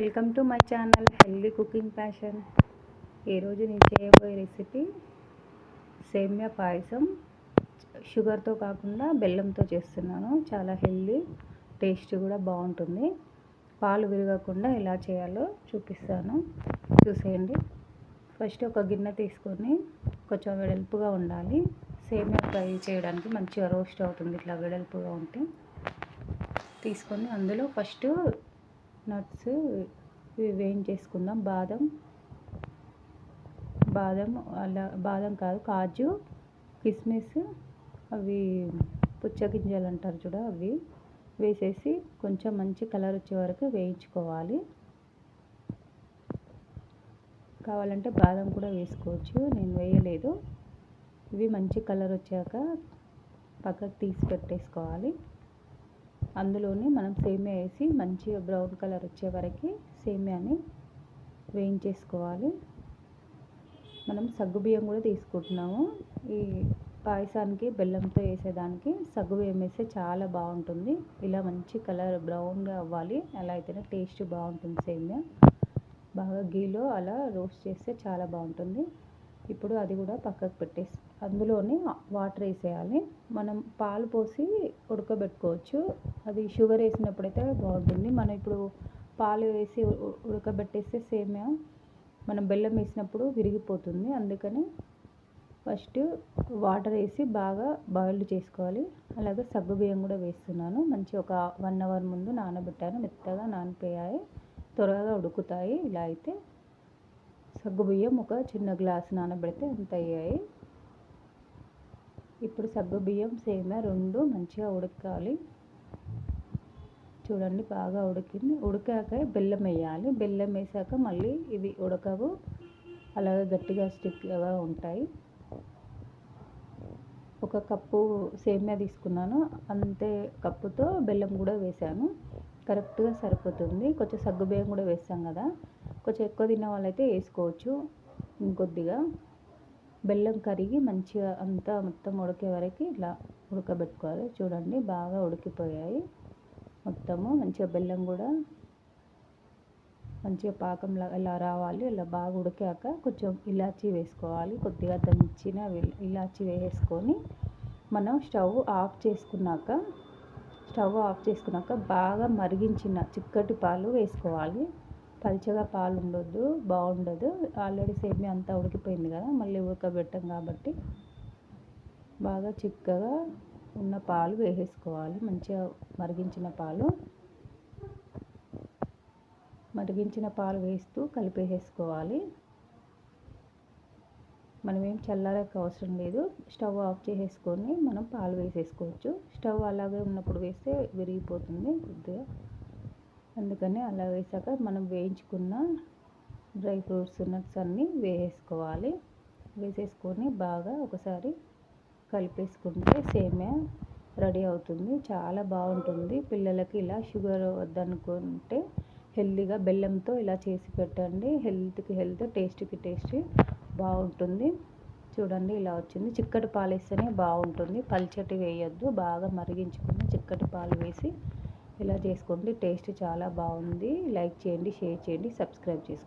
Welcome to my channel healthy cooking passion ఈరోజు నేను చేయబోయే రెసిపీ సేమ్యా పాయసం. షుగర్తో కాకుండా బెల్లంతో చేస్తున్నాను. చాలా హెల్దీ టేస్ట్ కూడా బాగుంటుంది. పాలు విరగకుండా ఎలా చేయాలో చూపిస్తాను. చూసేయండి. ఫస్ట్ ఒక గిన్నె తీసుకొని కొంచెం వెడల్పుగా ఉండాలి. సేమ్యా ఫ్రై చేయడానికి మంచిగా రోస్ట్ అవుతుంది. ఇట్లా వెడల్పుగా ఉంటే తీసుకొని అందులో ఫస్ట్ నట్స్ ఇవి వేయించేసుకుందాం. బాదం బాదం అలా బాదం కాదు కాజు కిస్మిస్ అవి పుచ్చగింజలు అంటారు చూడ అవి వేసేసి కొంచెం మంచి కలర్ వచ్చే వరకు వేయించుకోవాలి. కావాలంటే బాదం కూడా వేసుకోవచ్చు. నేను వేయలేదు. ఇవి మంచి కలర్ వచ్చాక పక్కకు తీసి పెట్టేసుకోవాలి. అందులోనే మనం సేమియా వేసి మంచిగా బ్రౌన్ కలర్ వచ్చే వరకు సేమియాని వేయించేసుకోవాలి. మనం సగ్గుబియ్యం కూడా తీసుకుంటున్నాము. ఈ పాయసానికి బెల్లంతో వేసేదానికి సగ్గుబియ్యం వేస్తే చాలా బాగుంటుంది. ఇలా మంచి కలర్ బ్రౌన్గా అవ్వాలి. అలా అయితేనే టేస్ట్ బాగుంటుంది సేమియా. బాగా గీలో అలా రోస్ట్ చేస్తే చాలా బాగుంటుంది. ఇప్పుడు అది కూడా పక్కకు పెట్టేసి అందులోనే వాటర్ వేసేయాలి. మనం పాలు పోసి ఉడకబెట్టుకోవచ్చు. అది షుగర్ వేసినప్పుడైతే బాగుంటుంది. మనం ఇప్పుడు పాలు వేసి ఉడకబెట్టేస్తే సేమియా మనం బెల్లం వేసినప్పుడు విరిగిపోతుంది. అందుకని ఫస్ట్ వాటర్ వేసి బాగా బాయిల్డ్ చేసుకోవాలి. అలాగే సగ్గుబియ్యం కూడా వేస్తున్నాను. మంచి ఒక వన్ అవర్ ముందు నానబెట్టాను. మెత్తగా నానిపోయాయి. త్వరగా ఉడుకుతాయి. ఇలా అయితే సగ్గుబియ్యం ఒక చిన్న గ్లాస్ నానబెడితే అంత అయ్యాయి? ఇప్పుడు సగ్గుబియ్యం సేమ రెండు మంచిగా ఉడకాలి. చూడండి బాగా ఉడికింది. ఉడికాక బెల్లం వేయాలి. బెల్లం వేసాక మళ్ళీ ఇవి ఉడకవు. అలాగే గట్టిగా స్టిక్గా ఉంటాయి. ఒక కప్పు సేమియా తీసుకున్నాను. అంతే కప్పుతో బెల్లం కూడా వేసాను. కరెక్ట్గా సరిపోతుంది. కొంచెం సగ్గుబియ్యం కూడా వేస్తాం కదా. కొంచెం ఎక్కువ తిన్న వాళ్ళైతే వేసుకోవచ్చు. ఇంకొద్దిగా బెల్లం కరిగి మంచిగా అంతా మొత్తం ఉడికే వరకు ఇలా ఉడకబెట్టుకోవాలి. చూడండి బాగా ఉడికిపోయాయి. మొత్తము మంచిగా బెల్లం కూడా మంచిగా పాకంలా ఇలా రావాలి. ఇలా బాగా ఉడికాక కొంచెం ఇలాచీ వేసుకోవాలి. కొద్దిగా దంచిన ఇలాచీ వేసుకొని మనం స్టవ్ ఆఫ్ చేసుకున్నాక స్టవ్ ఆఫ్ చేసుకున్నాక బాగా మరిగించిన చిక్కటి పాలు వేసుకోవాలి. పల్చగా పాలు ఉండొద్దు బాగుండదు. ఆల్రెడీ సేమియా అంతా ఉడికిపోయింది కదా మళ్ళీ ఉడకబెట్టం కాబట్టి బాగా చిక్కగా ఉన్న పాలు వేసేసుకోవాలి. మంచిగా మరిగించిన పాలు. మరిగించిన పాలు వేస్తూ కలిపేసేసుకోవాలి. మనం ఏం చల్లారక అవసరం లేదు. స్టవ్ ఆఫ్ చేసేసుకొని మనం పాలు వేసేసుకోవచ్చు. స్టవ్ అలాగే ఉన్నప్పుడు వేస్తే విరిగిపోతుంది కొద్దిగా. అందుకని అలా వేసాక మనం వేయించుకున్న డ్రై ఫ్రూట్స్ నట్స్ అన్నీ వేసేసుకోవాలి. వేసేసుకొని బాగా ఒకసారి కలిపేసుకుంటే సేమియా రెడీ అవుతుంది. చాలా బాగుంటుంది. పిల్లలకి ఇలా షుగర్ వద్దనుకుంటే హెల్తీగా బెల్లంతో ఇలా చేసి పెట్టండి. హెల్త్కి హెల్త్ టేస్ట్కి టేస్ట్ బాగుంటుంది. చూడండి ఇలా వచ్చింది. చిక్కటి పాలు వేస్తేనే బాగుంటుంది. పల్చటి వేయొద్దు. బాగా మరిగించుకుని చిక్కటి పాలు వేసి ఇలా చేసుకోండి. టేస్ట్ చాలా బాగుంది. లైక్ చేయండి షేర్ చేయండి సబ్స్క్రైబ్ చేసుకోండి.